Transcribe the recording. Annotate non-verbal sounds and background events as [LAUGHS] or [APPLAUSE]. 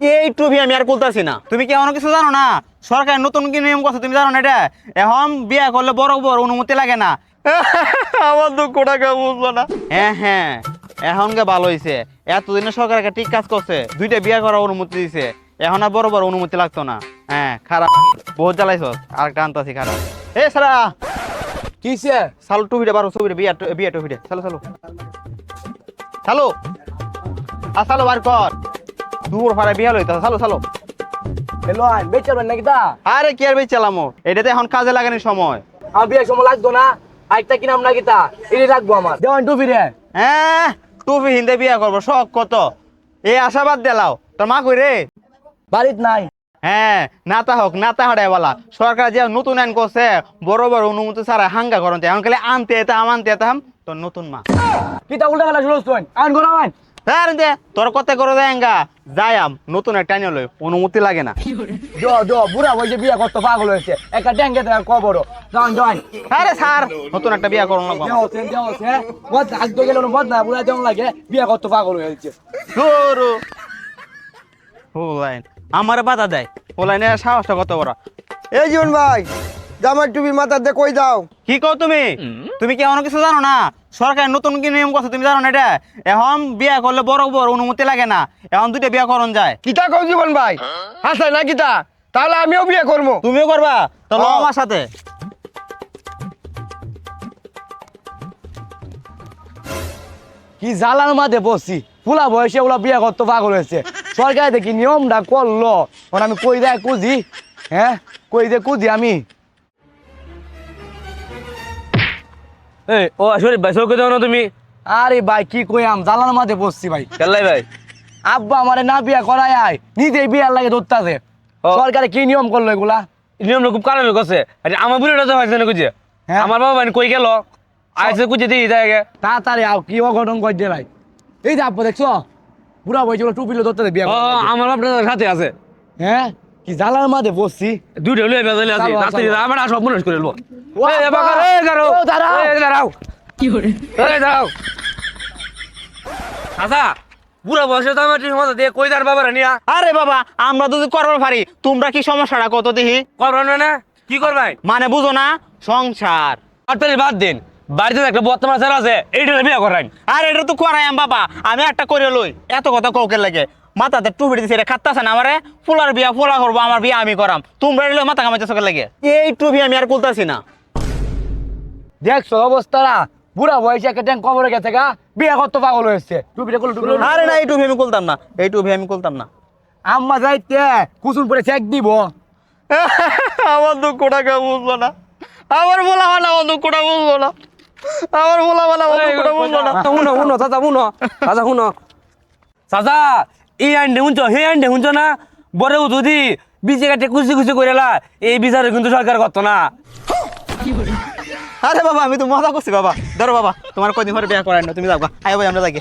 এই টুপি আমি আর বলতেছি না। তুমি কি এমন কিছু জানো না? সরকার নতুন কি নিয়ম করছে তুমি জানো না এটা? এখন বিয়ে করলে বড় বড় অনুমতি লাগে না। [LAUGHS] আমার দুঃখ টাকা বুঝলো না। হ্যাঁ হ্যাঁ। এখন গে ভালো হয়েছে এতদিনে সরকার একটা ঠিক কাজ করছে। দুইটা বিয়ে করার অনুমতি দিছে। এখন আর বড় বড় অনুমতি লাগতো না। হ্যাঁ খারাপ। বহুত জ্বালাইছ। আর একটা আনতাছি খারাপ। এ সারা কি কিসে সালো টুপিটা বারো ছবিটা বিয়া বিয়া টুপিটা। চালো চালো চালো আর চালো বার কর। দূর ফারে বিয়া লইতে চালো চালো। হ্যালো আইন বেচারবেন নাকি তা? আরে কি আর এটাতে এখন কাজে লাগানোর সময়। বিয়ের সময় লাগতো না? আরেকটা কিনাম নাকি তা? এটাই রাখব আমার। দেওয়ান টুপি রে। হ্যাঁ টুপি হিন্দে বিয়া করব শখ কত? এই আশাবাদ দেলাও তোর মা কই রে? বাড়িত নাই। হ্যাঁ নাতা হোক নাতা হাড়াই বলা। সরকার যে নতুন আইন করছে বড় বড় অনুমতি ছাড়া হাঙ্গা করতে এখন খালি আনতে এতাম আনতে এতাম তোর নতুন মা। কিতা উল্টা শুনছ তুই? আইন করা আইন। হ্যাঁ দে তোর কত করে দেঙ্গা যায়াম নতুন একটা আইন লই অনুমতি লাগে না। দ দ বুড়া বই যে বিয়া করতে পাগল হয়েছে একটা ট্যাঙ্কে দেওয়ার কবর আরে স্যার নতুন একটা বিয়া লাগবো দেওয়া হচ্ছে দেওয়া হচ্ছে বদ আগতো গেল বদ না বুড়া দেওয়া লাগে বিয়া করতে পাগল হয়েছে। ওলাইন আমারে বাধা দেয়। ওলাইনের সাহসটা কত বড়। এই জীবন ভাই জামার টুপি মাথার দিয়ে কই দাও। কি কও তুমি? তুমি কি এমন কিছু জানো না? সরকার নতুন কি নিয়ম করছে তুমি জানো না এটা? এখন বিয়া করলে বড় বড় অনুমতি লাগে না। এখন দুইটা বিয়া করন যায়। কিতা কও জীবন ভাই? হাসে না কিতা? তাহলে আমিও বিয়ে করব তুমিও করবা? তো লো হ্যাঁ। আমার সাথে। কি জ্বালার মাঝে বসছি? পুলা বয়সে ওলা বিয়া করতে পাগল হয়েছে। সরকার দেখি নিয়মটা করল। আমি কই দেয় কুজি হ্যাঁ? কই দে কুজি আমি? এই ও শরীফ ভাই চৌকে যাও না তুমি। আরে ভাই কি কইয়াম? জ্বালার মাঝে বসছি ভাই। কেলাই ভাই? আব্বা আমারে না বিয়া করাই আয় নিজেই বিয়ার লাগে ধরতাছে। সরকারে কি নিয়ম করল এগুলা? নিয়মটা খুব কারণে করছে আরে আমার বুড়িটা তো হয়েছে না কুজে হ্যাঁ। আমার বাবা মানে কই গেল? আইসে কুজে দিয়ে আগে। তাড়াতাড়ি আও কি অঘটন করে দে ভাই। এই যে আব্বা দেখছ? বুড়া ওগুলো টুপিলো ধরতে বিয়া আমার বাপটা সাথে আছে। হ্যাঁ? কি জ্বালার মাঝে বসছি? লুয়ে বেজালে আছে আমার সব মনে করে আব্বা! বাবা দাঁড়াও। ও, দাঁড়াও। এই দাঁড়াও। কি করে এই দাঁড়াও। আচ্ছা বুড়া বয়সে তো আমার দিয়ে কই দাঁড় বাবা নিয়া? আরে বাবা আমরা যদি করবার পারি তোমরা কি সমস্যাটা কত দেখি? না কি করবেন মানে বুঝো না সংসার। আটটারি বাদ দিন বাড়িতে একটা বর্তমান স্যার আছে এইটা বিয়ে করাই। আর এটা তো করাইম বাবা আমি একটা করে লই এত কথা কৌকে লাগে? মাথাতে টুপি দিছে এটা খাত্তাছে না আমারে ফুলার বিয়া ফুলা করব আমার বিয়া আমি করাম তোমরা এলে মাথা কামাইতে চোখে লাগে এই টুপি আমি আর বলতাছি না দেখছ অবস্থাটা বুড়া বয়সে একটা ট্যাঙ্ক কবরে গেছে গা বিয়া করতে পাগল হয়েছে টুপিটা টুপিটা করল। আরে না এই টুপি আমি বলতাম না এই টুপি আমি বলতাম না আম্মা যাইতে কুসুম করে চেক দিব আমার দুঃখটাকে বুঝব না আমার বলা মানে আমার দুঃখটা বুঝব না আমার বলা মানে আমার দুঃখটা বুঝব না শুনো শুনো চাচা শুনো চাচা শুনো চাচা এই আইনটা শুনছো সেই আইনটা শুনছো না? বড় যদি বিজে কাটে কুচি কুচি করে লা, এই বিচারে কিন্তু সরকার করতো না। আরে বাবা, আমি তো মজা করছি বাবা। ধরো বাবা, তোমার কদিন পরে বিয়া করাই না, তুমি যাও আয় ভাই, আমরা যাই